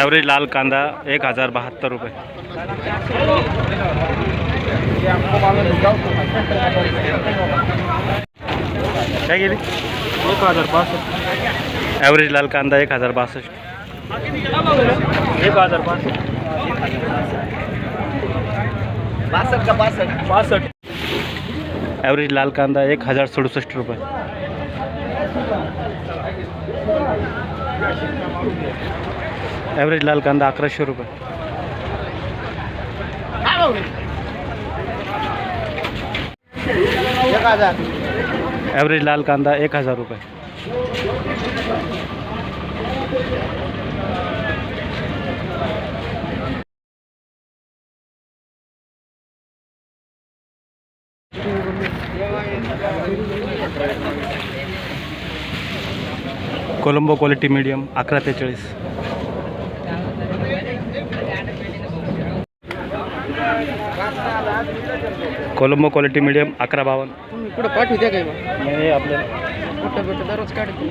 Average लाल कांदा एक हजार बहात्तर रुपये. काय गेली एक हजार पासष्ट ॲव्हरेज लाल कांदा एक हजार बासष्ट. एक हजार बासष्ट. का बासष्ट? ॲव्हरेज लाल कांदा एक हजार सदुसष्ट रुपये. ॲव्हरेज लाल कांदा अकराशे रुपये. एक हजार ॲव्हरेज लाल कांदा एक हजार रुपये. कोलंबो क्वालिटी मीडियम अकरा ते चाळीस. कोलंबो क्वालिटी मीडियम अकरा बावन्न. कुठं पाठवू द्या काय मग? हे आपल्याला मोठं मोठं दररोज काढतो.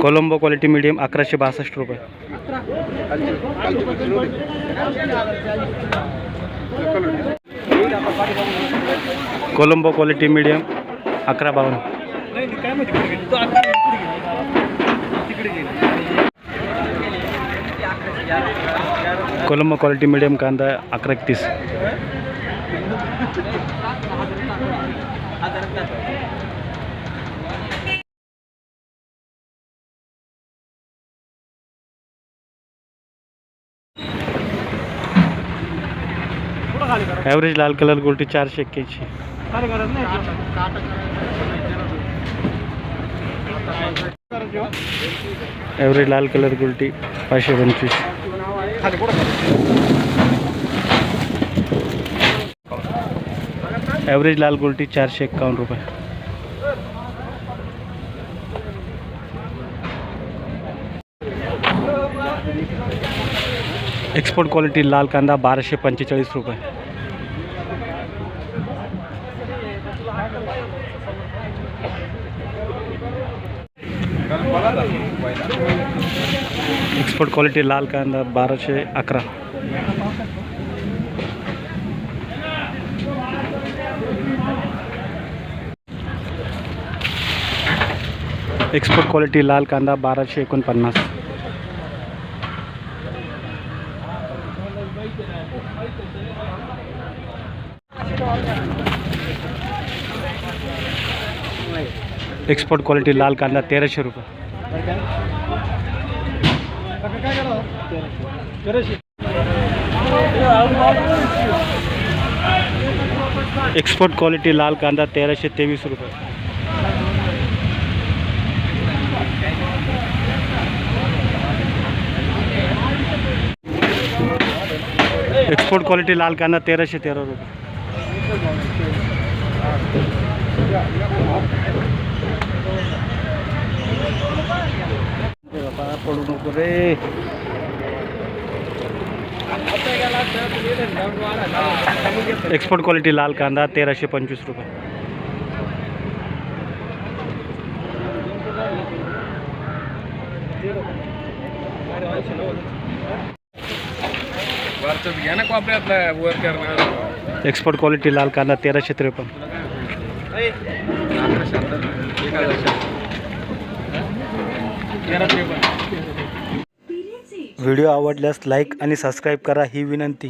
कोलंबो क्वालिटी मीडियम अकराशे बासष्ट रुपये. कोलंबो क्वालिटी मीडियम अकरा बावन्न. कोलंबो क्वालिटी मीडियम कांदा अकरा एकतीस. ॲव्हरेज लाल कलर गोल्टी चारशे एक्क्याऐंशी. ॲव्हरेज लाल कलर गुलटी पाचशे पंचवीस. ॲव्हरेज लाल गुलटी चारशे एक्कावन्न रुपये. एक्सपोर्ट क्वालिटी लाल कांदा बाराशे पंचेचाळीस रुपये. एक्सपोर्ट क्वालिटी लाल कांदा बाराशे अकरा। एक्सपोर्ट क्वालिटी लाल कांदा बाराशे एकोणपन्नास एक्सपोर्ट क्वालिटी लाल कांदा तेराशे रुपये. एक्सपोर्ट क्वालिटी लाल कांदा तेराशे तेवीस रुपये. एक्सपोर्ट क्वालिटी लाल कांदा तेराशे तेरा रुपये. पडू नको रे. एक्सपोर्ट क्वालिटी लाल कांदा तेराशे पंचवीस रुपये. एक्सपोर्ट क्वालिटी लाल कांदा तेराशे त्रेपन्न. तेरा त्रेपन्न व्हिडिओ आवडल्यास लाईक आणि सबस्क्राईब करा ही विनंती.